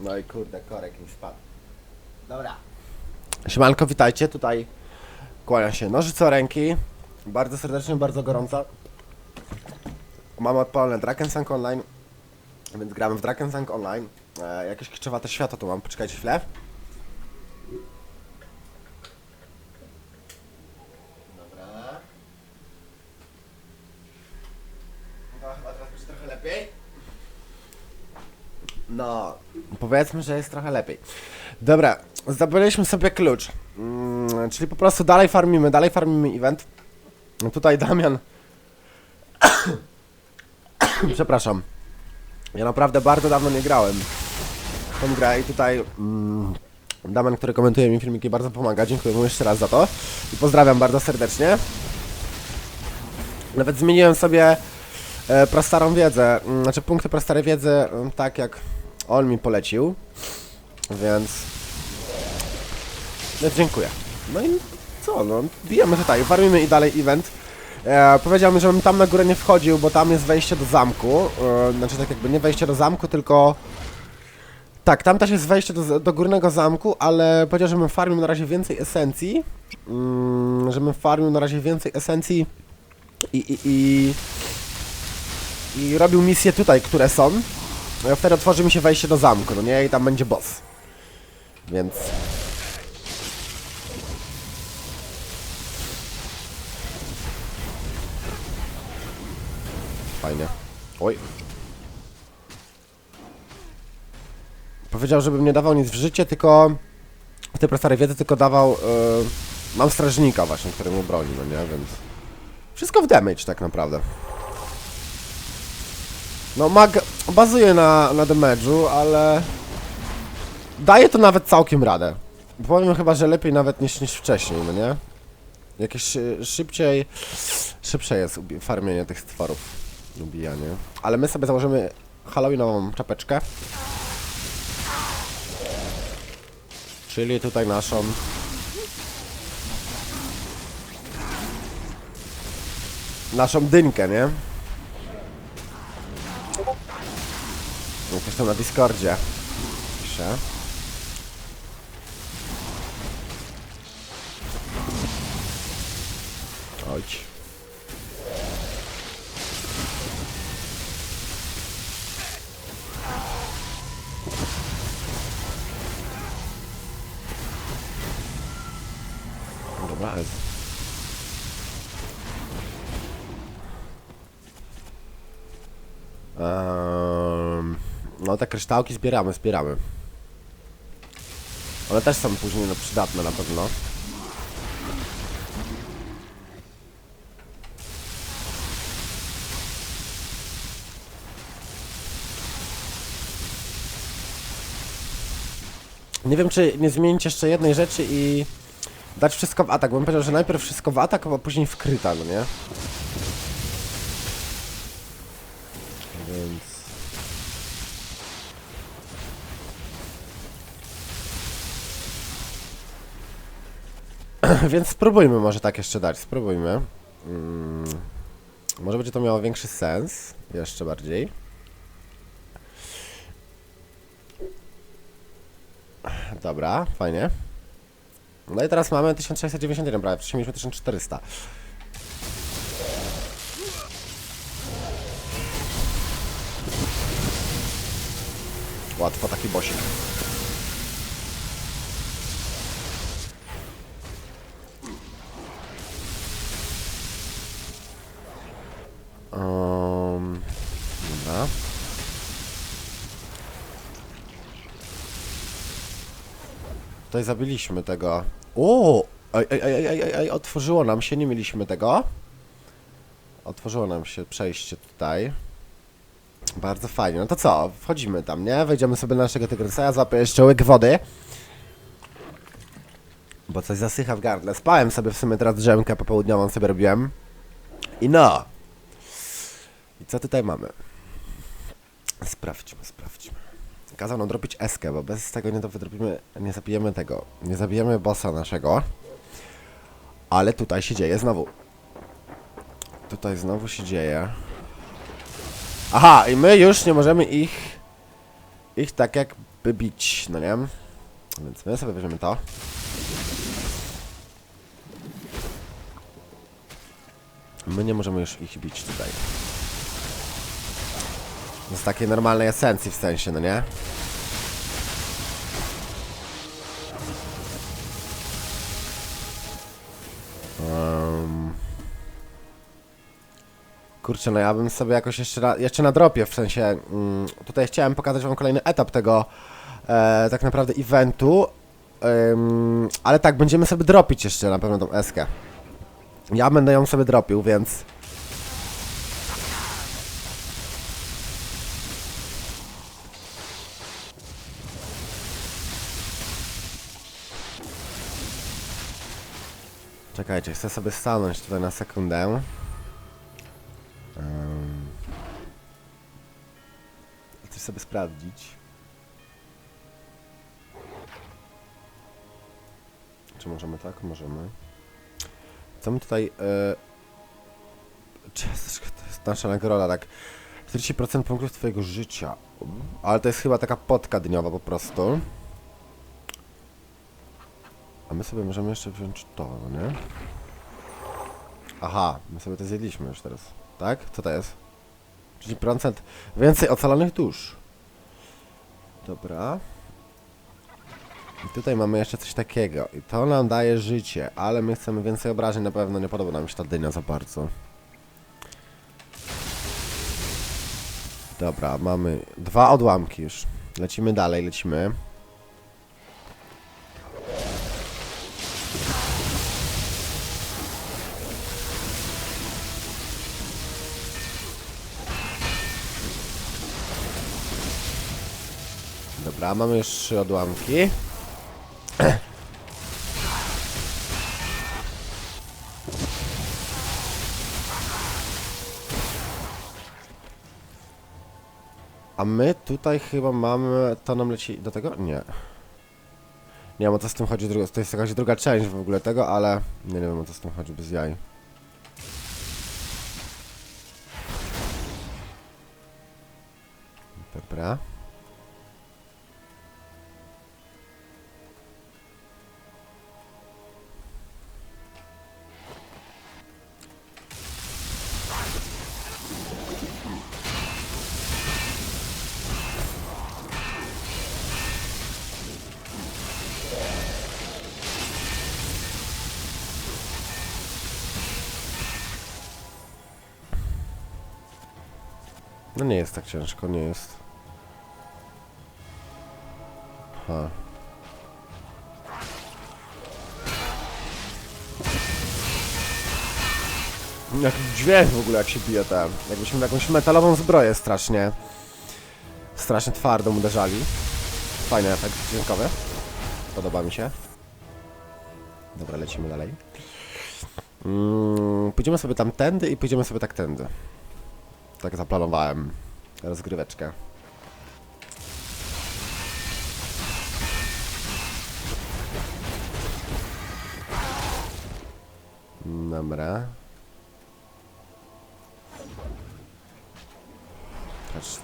No i kurde, korek mi spadł. Dobra. Siemanko, witajcie. Tutaj kłania się nożyco ręki. Bardzo serdecznie, bardzo gorąco. Mamy odpalone Drakensang Online, więc gramy w Drakensang Online. E, jakieś kiczowate światło tu mam, poczekajcie chwilę. Dobra. No chyba teraz będzie trochę lepiej. No, powiedzmy, że jest trochę lepiej. Dobra, zdobyliśmy sobie klucz. Mm, czyli po prostu dalej farmimy, dalej farmimy event. Tutaj Damian. Przepraszam. Ja naprawdę bardzo dawno nie grałem tą grę i tutaj mm, Damian, który komentuje mi filmiki, bardzo pomaga. Dziękuję mu jeszcze raz za to. I pozdrawiam bardzo serdecznie. Nawet zmieniłem sobie e, wiedzę, mm, znaczy punkty prastarej wiedzy, mm, tak jak on mi polecił, więc, więc dziękuję. No i co, no, bijemy tutaj, farmimy i dalej event. E, powiedział mi, żebym tam na górę nie wchodził, bo tam jest wejście do zamku, e, znaczy tak jakby nie wejście do zamku, tylko... Tak, tam też jest wejście do, do górnego zamku, ale powiedział, żebym farmił na razie więcej esencji, mm, żebym farmił na razie więcej esencji i, i, i, i robił misje tutaj, które są. No wtedy otworzy mi się wejście do zamku, no nie? I tam będzie boss. Więc... Fajnie. Oj. Powiedział, żebym nie dawał nic w życie, tylko... W tej starej wiedzy tylko dawał... Yy, mam strażnika właśnie, który mnie broni, no nie? Więc... Wszystko w damage tak naprawdę. No mag bazuje na, na damage'u, ale daje to nawet całkiem radę. Powiem chyba, że lepiej nawet niż, niż wcześniej, no nie? Jakieś y, szybciej, szybsze jest farmienie tych stworów, ubijanie. Ale my sobie założymy halloweenową czapeczkę. Czyli tutaj naszą naszą dynkę, nie? Jakoś tam na Discordzie. Piszę. Chodź. No te kryształki zbieramy, zbieramy. One też są później no, przydatne na pewno. Nie wiem, czy nie zmienić jeszcze jednej rzeczy i dać wszystko w atak, bo bym powiedział, że najpierw wszystko w atak, a później w no nie? Więc... Więc spróbujmy może tak jeszcze dać, spróbujmy. Mm, może będzie to miało większy sens, jeszcze bardziej. Dobra, fajnie. No i teraz mamy 1691 prawie, wcześniej mieliśmy 1400. Łatwo taki bosik. Um, dobra. Tutaj zabiliśmy tego. O! Ej, ej, ej, ej, ej, otworzyło nam się, nie mieliśmy tego. Otworzyło nam się przejście tutaj. Bardzo fajnie. No to co? Wchodzimy tam, nie? Wejdziemy sobie do naszego tygrysa. Ja złapię jeszcze łyk wody. Bo coś zasycha w gardle. Spałem sobie w sumie teraz drzemkę popołudniową sobie robiłem. I no. Co tutaj mamy? Sprawdźmy, sprawdźmy. Kazał nam dropić eskę, bo bez tego nie wydropimy, nie zabijemy tego. Nie zabijemy bossa naszego. Ale tutaj się dzieje znowu. Tutaj znowu się dzieje. Aha, i my już nie możemy ich... Ich tak jakby by bić, no nie? Więc my sobie weźmiemy to. My nie możemy już ich bić tutaj. Z takiej normalnej esencji w sensie, no nie? Um. Kurczę, no ja bym sobie jakoś jeszcze na, jeszcze na dropie, w sensie mm, tutaj chciałem pokazać wam kolejny etap tego e, tak naprawdę eventu, Ym, ale tak, będziemy sobie dropić jeszcze na pewno tą eskę. Ja będę ją sobie dropił, więc... Czekajcie, chcę sobie stanąć tutaj na sekundę. Um, chcę sobie sprawdzić. Czy możemy tak? Możemy. Co my tutaj... Yy... Nasza nagroda, tak? 40% punktów twojego życia. Ale to jest chyba taka potka dniowa po prostu. A my sobie możemy jeszcze wziąć to, no nie? Aha, my sobie to zjedliśmy już teraz. Tak? Co to jest? 30% więcej ocalonych dusz. Dobra. I tutaj mamy jeszcze coś takiego. I to nam daje życie, ale my chcemy więcej obrażeń na pewno. Nie podoba nam się ta dynia za bardzo. Dobra, mamy dwa odłamki już. Lecimy dalej, lecimy. Dobra, mamy już trzy odłamki. A my tutaj chyba mamy... To nam leci do tego? Nie. Nie wiem o co z tym chodzi, druga- to jest jakaś druga część w ogóle tego, ale... Nie, nie wiem o co z tym chodzi, bez jaj. Dobra. No nie jest tak ciężko, nie jest. Ha. Jaki dźwięk w ogóle jak się bije tam. Jakbyśmy jakąś metalową zbroję strasznie. Strasznie twardą uderzali. Fajny efekt dźwiękowy. Podoba mi się. Dobra, lecimy dalej. Mm, pójdziemy sobie tam tędy i pójdziemy sobie tak tędy. Tak zaplanowałem rozgryweczkę. Dobra. Patrz.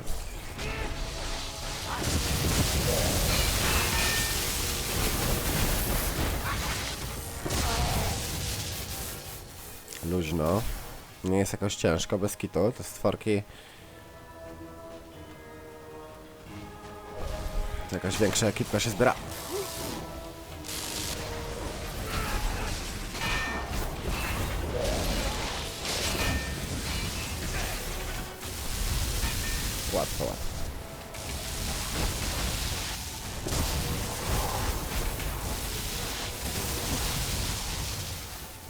Luźno. Nie jest jakoś ciężko, bez kitu. Te stworki... To jakaś większa ekipka się zbiera. Łatwo, łatwo.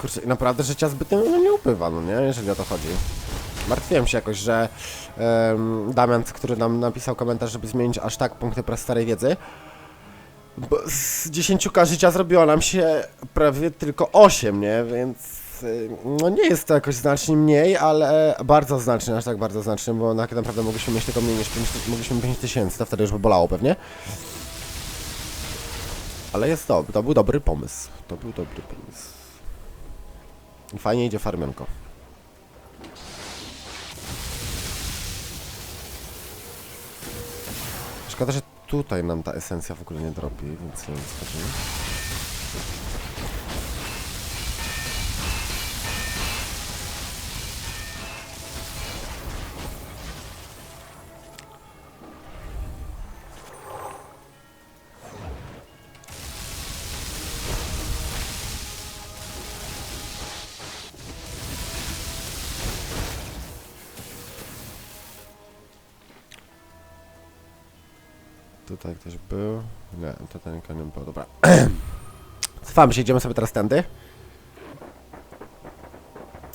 Kurczę, naprawdę życia zbytnio no, nie upływa, no nie? Jeżeli o to chodzi. Martwiłem się jakoś, że um, Damian, który nam napisał komentarz, żeby zmienić aż tak punkty pro starej wiedzy. Bo z 10 życia zrobiło nam się prawie tylko 8, nie? Więc no nie jest to jakoś znacznie mniej, ale bardzo znacznie, aż tak bardzo znacznie, bo tak naprawdę mogliśmy mieć tylko mniej niż 5, mogliśmy 5 tysięcy, to wtedy już by bolało pewnie. Ale jest to, to był dobry pomysł. To był dobry pomysł. Fajnie idzie farmianko. Szkoda, że tutaj nam ta esencja w ogóle nie dropi, więc nie wiem Cofamy się, idziemy sobie teraz tędy.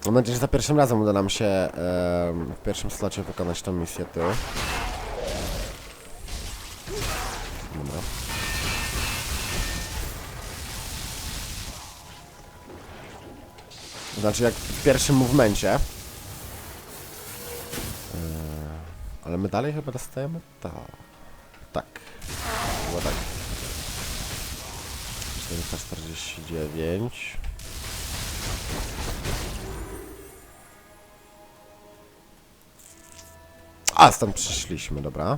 Mam nadzieję, że za pierwszym razem uda nam się w pierwszym slocie wykonać tą misję tu. Dobra. Znaczy jak w pierwszym movemencie. Ale my dalej chyba dostajemy? Tak. Tak. Chyba tak. 449. A, stąd przyszliśmy, dobra.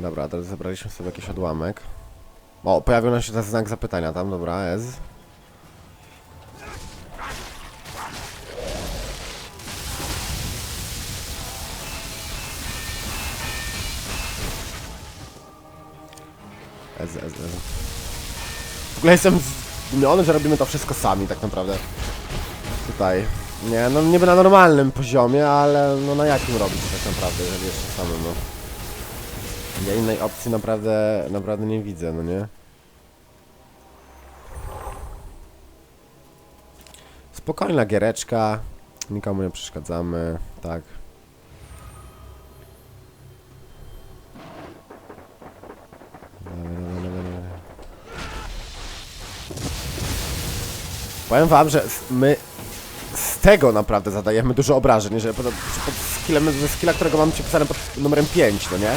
Dobra, teraz zebraliśmy sobie jakiś odłamek. O, pojawił nam się ten znak zapytania tam, dobra, S. W ogóle jestem zdumiony, że robimy to wszystko sami tak naprawdę. Tutaj. Nie, no niby na normalnym poziomie, ale no na jakim robić tak naprawdę, jeżeli jeszcze samym, no. Ja innej opcji naprawdę, naprawdę nie widzę, no nie? Spokojna giereczka, nikomu nie przeszkadzamy, tak. Dawaj, dawaj, dawaj, dawaj. Powiem wam, że my z tego naprawdę zadajemy dużo obrażeń, że pod, pod skillem, ze skilla, którego mam przypisane pod numerem 5, no nie?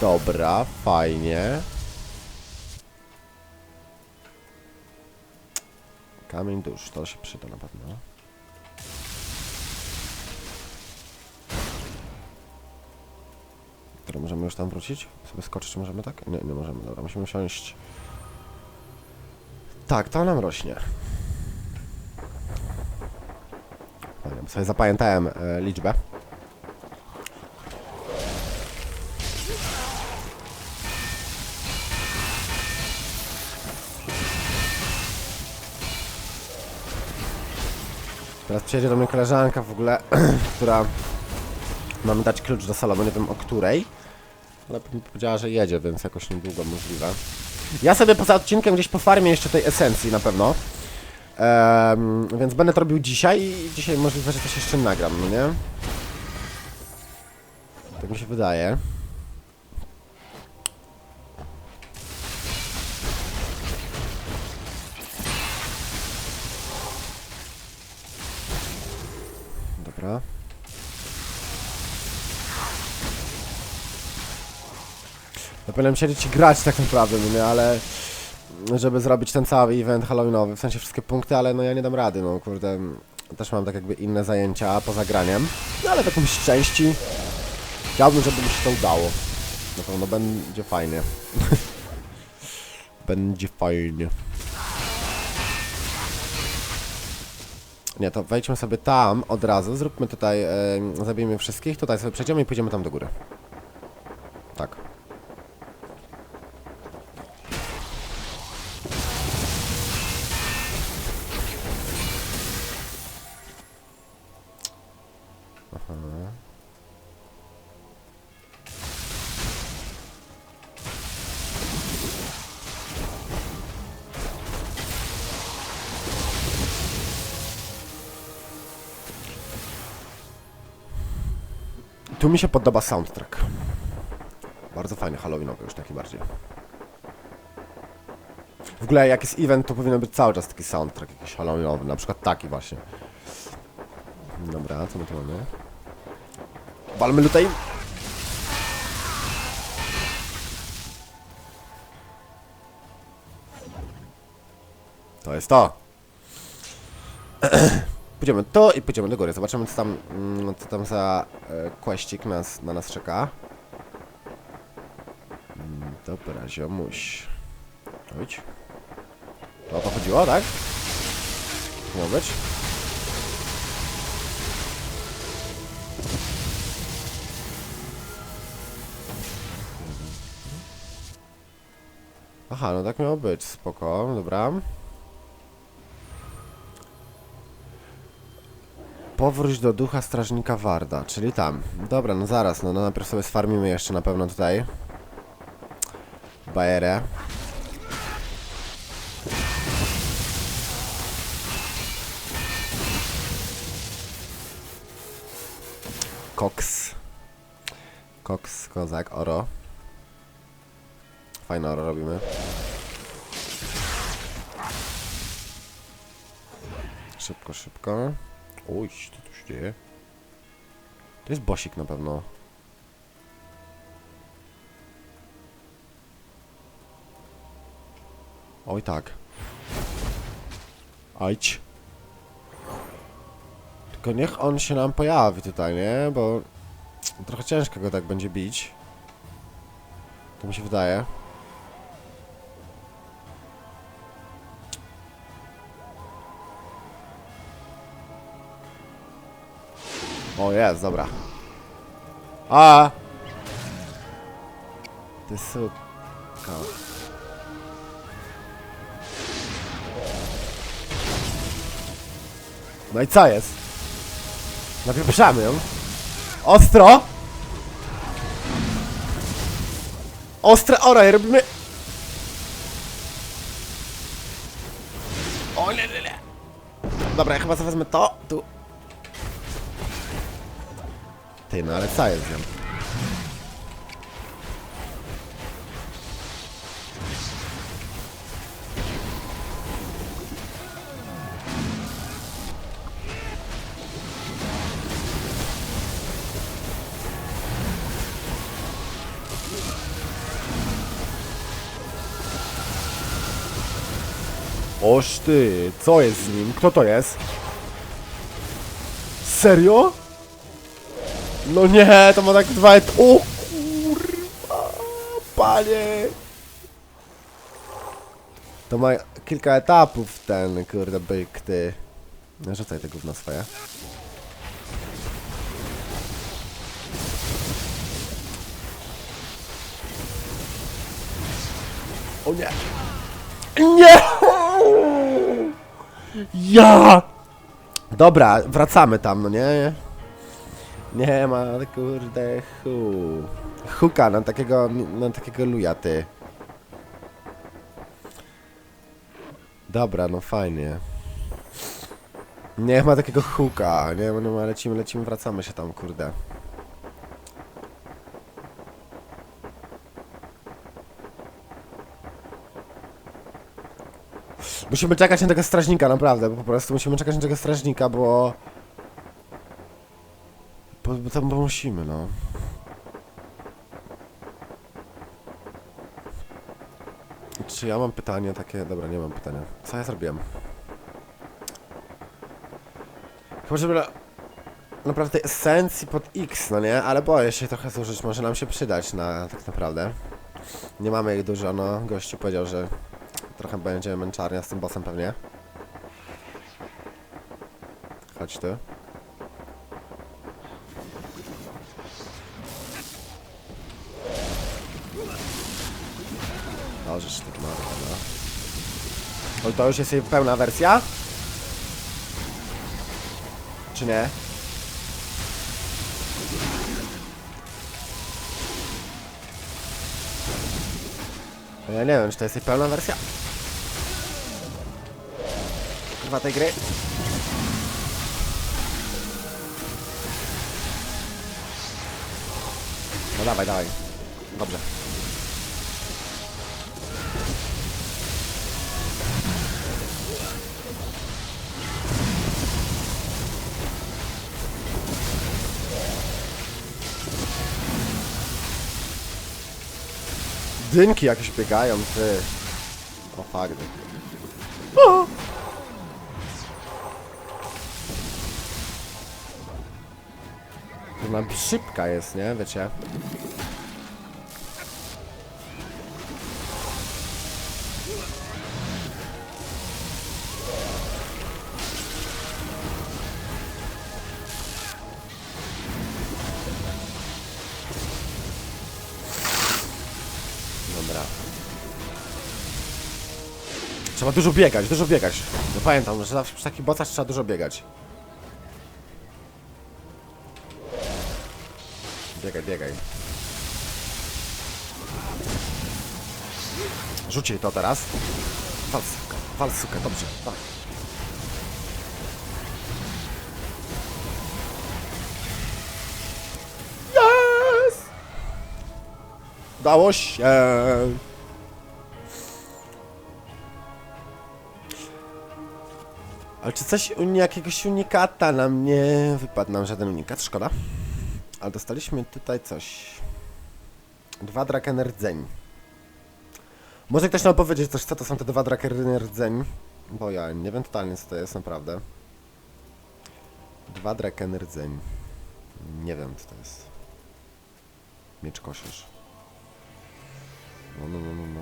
Dobra, fajnie. Kamień dusz, to się przyda na pewno. Które możemy już tam wrócić? Sobie skoczyć możemy tak? Nie, nie możemy, dobra, musimy siąść. Tak, to nam rośnie. Fajnie, bo sobie zapamiętałem e, liczbę. Teraz przyjedzie do mnie koleżanka w ogóle, która mamy dać klucz do salonu, nie wiem o której. Ale mi powiedziała, że jedzie, więc jakoś niedługo możliwe. Ja sobie poza odcinkiem gdzieś po farmie jeszcze tej esencji na pewno. Więc będę to robił dzisiaj i dzisiaj możliwe, że coś jeszcze nagram, no nie? Tak mi się wydaje. Dobra. Powinienem siedzieć i grać tak naprawdę, no nie, ale żeby zrobić ten cały event halloweenowy, w sensie wszystkie punkty, ale no ja nie dam rady, no kurde, też mam tak jakby inne zajęcia poza graniem, no ale w jakimś części chciałbym, żeby mi się to udało. Na pewno będzie fajnie. będzie fajnie. Nie, to wejdźmy sobie tam od razu, zróbmy tutaj, zabijmy wszystkich, tutaj sobie przejdziemy i pójdziemy tam do góry. Tak. Tu mi się podoba soundtrack. Bardzo fajny, halloweenowy już taki bardziej. W ogóle jak jest event, to powinien być cały czas taki soundtrack jakiś halloweenowy, na przykład taki właśnie. Dobra, co my tu mamy? Walmy tutaj! To jest to! Pójdziemy tu i pójdziemy do góry. Zobaczymy, co tam, mm, co tam za e, questik nas, na nas czeka. Mm, Dobra, ziomuś. Chodź. To o to chodziło, tak? Miał być? Aha, no tak miało być, spoko, dobra. Powróć do ducha strażnika Warda, czyli tam. Dobra, no zaraz, no, no najpierw sobie sfarmimy jeszcze na pewno tutaj. Bajerę. Koks. Koks, kozak, oro. Fajne oro robimy. Szybko, szybko. Uj, co tu się dzieje? To jest bosik na pewno. Oj tak. Ajć. Tylko niech on się nam pojawi tutaj, nie? Bo trochę ciężko go tak będzie bić. To mi się wydaje. O, jest, dobra. A! Ty suka. No i co jest? Napieprzamy ją. Ostro! Ostre ora i robimy... O, nie, nie, nie. Dobra, ja chyba wezmę to. Tu. Ty, no ale co jest z nią? Oż ty, co jest z nim? Kto to jest? Serio? No nie, to ma tak dwa et... O kurwa, panie! To ma kilka etapów ten, kurde, byk, ty. No, rzucaj te gówno swoje. O nie! Nie! Ja! Dobra, wracamy tam, no nie? Nie ma, kurde, hu. Huka na takiego, na takiego luja, ty. Dobra, no fajnie. Nie ma takiego huka, nie, nie ma, lecimy, lecimy, wracamy się tam, kurde. Musimy czekać na tego strażnika, naprawdę, po prostu musimy czekać na tego strażnika, bo... Bo, tam musimy, no. Czy ja mam pytanie takie... Dobra, nie mam pytania. Co ja zrobiłem? Chyba, żeby... na- Naprawdę esencji pod X, no nie? Ale boję się trochę zużyć, może nam się przydać na... tak naprawdę. Nie mamy ich dużo, no. Gościu powiedział, że trochę będzie męczarnia z tym bossem pewnie. Chodź tu. Możesz tak ma, no. O, to już jest jej pełna wersja? Czy nie? No Ja nie wiem, czy to jest jej pełna wersja. Kurwa tej gry. No dawaj, dawaj. Dobrze. Dynki jakieś biegają, ty. O fuck. O! Ona szybka jest, nie? Wiecie? Dużo biegać, dużo biegać. No pamiętam, że przy takich bocach trzeba dużo biegać. Biegaj, biegaj. Rzuć jej to teraz. Wal sukę, dobrze, dawaj. Yes! Dało się! Ale czy coś, jakiegoś unikata nam nie wypadł nam żaden unikat, szkoda. Ale dostaliśmy tutaj coś. Dwa drakener rdzeń. Może ktoś nam powiedzieć coś, co to są te dwa drakener rdzeń? Bo ja nie wiem totalnie, co to jest, naprawdę. Dwa drakener rdzeń. Nie wiem, co to jest. Miecz kosiarz. No, no, no, no, no.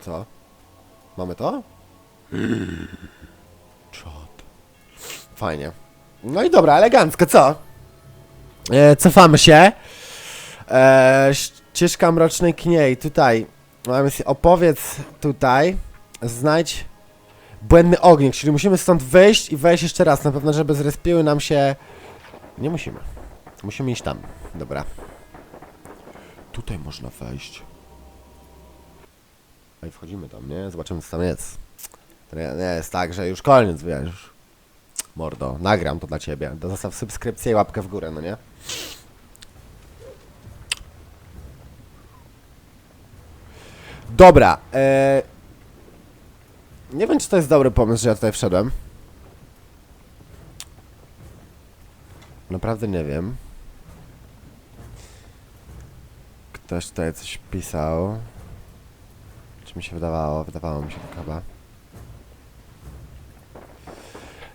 Co? Mamy to? Czad. Fajnie. No i dobra, elegancko, co? E, cofamy się. E, ścieżka mrocznej kniej, tutaj. Mamy opowiedz tutaj. Znajdź błędny ognik, czyli musimy stąd wyjść i wejść jeszcze raz. Na pewno, żeby zrespiły nam się... Nie musimy. Musimy iść tam. Dobra. Tutaj można wejść. No i wchodzimy tam, nie? Zobaczymy, co tam jest. To nie, nie jest tak, że już koniec, wiesz. Mordo, nagram to dla ciebie. Zostaw subskrypcję i łapkę w górę, no nie? Dobra, e... Nie wiem, czy to jest dobry pomysł, że ja tutaj wszedłem. Naprawdę nie wiem. Ktoś tutaj coś pisał. Czy mi się wydawało? Wydawało mi się chyba.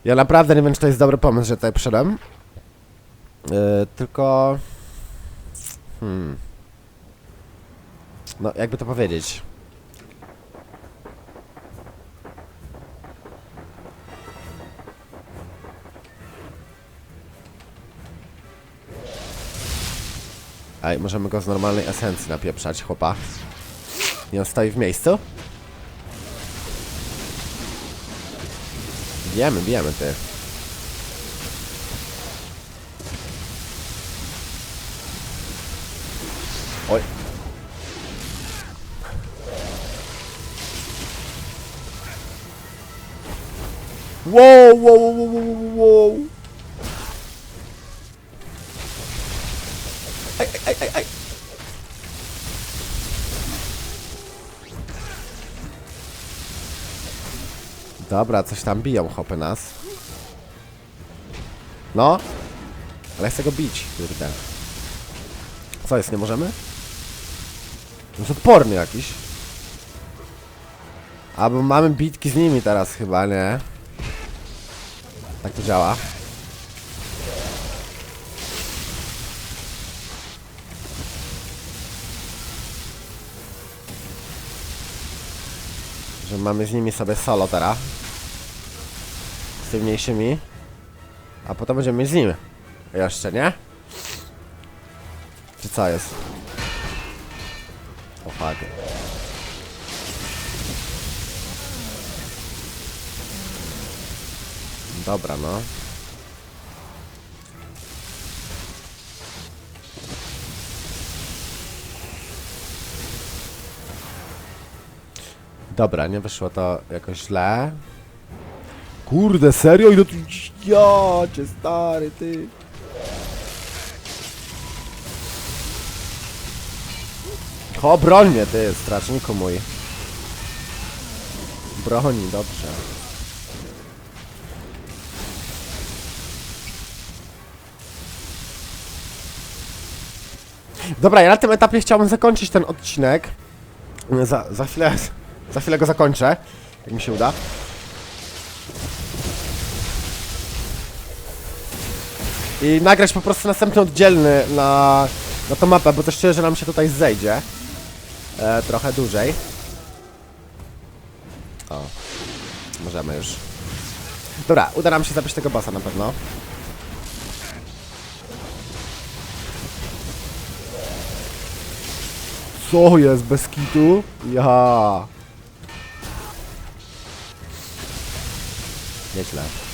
Ja naprawdę nie wiem, czy to jest dobry pomysł, że tutaj przyszedłem. Yy, tylko... Hmm. No, jakby to powiedzieć. Ej, możemy go z normalnej esencji napieprzać, chłopa. I on stoi w miejscu? Bijemy, bijemy, ty. Oj. Wow, wow, wow, wow, wow, wow. Aj, aj, aj, aj, Dobra, coś tam biją chopy nas. No. Ale chcę go bić, kurde. Co jest, nie możemy? Jest odporny jakiś. A, bo mamy bitki z nimi teraz chyba, nie? Tak to działa. Że mamy z nimi sobie solo teraz. Z tymi mniejszymi. A potem będziemy mieć z nim. Jeszcze, nie? Czy co jest? O fuck. Dobra, no. Dobra, nie wyszło to jakoś źle. Kurde, serio? Ile tu... Ja cię stary, ty. O, broń mnie, ty, straczniku mój. Broni, dobrze. Dobra, ja na tym etapie chciałbym zakończyć ten odcinek. Za, za chwilę, za chwilę go zakończę. Jak mi się uda. I nagrać po prostu następny oddzielny na, na tą mapę, bo też czuję, że nam się tutaj zejdzie. E, trochę dłużej. O. Możemy już. Dobra, uda nam się zabić tego bossa na pewno. Co jest bez kitu? Ja. Nieźle.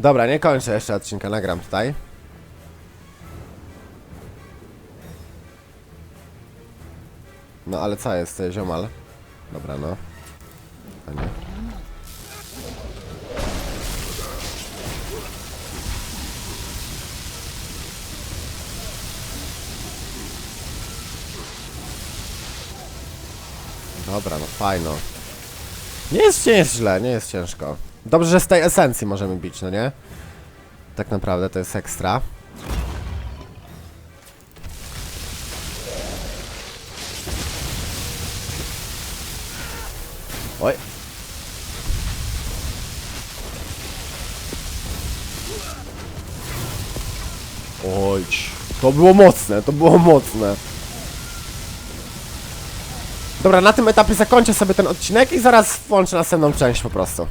Dobra, nie kończę jeszcze odcinka, nagram tutaj. No ale co jest, ziomal? Dobra, no. Fajnie. Dobra, no fajno. Nie jest, nie jest źle, nie jest ciężko. Dobrze, że z tej esencji możemy bić, no nie? Tak naprawdę to jest ekstra. Oj. Oj, to było mocne, to było mocne. Dobra, na tym etapie zakończę sobie ten odcinek i zaraz włączę następną część po prostu.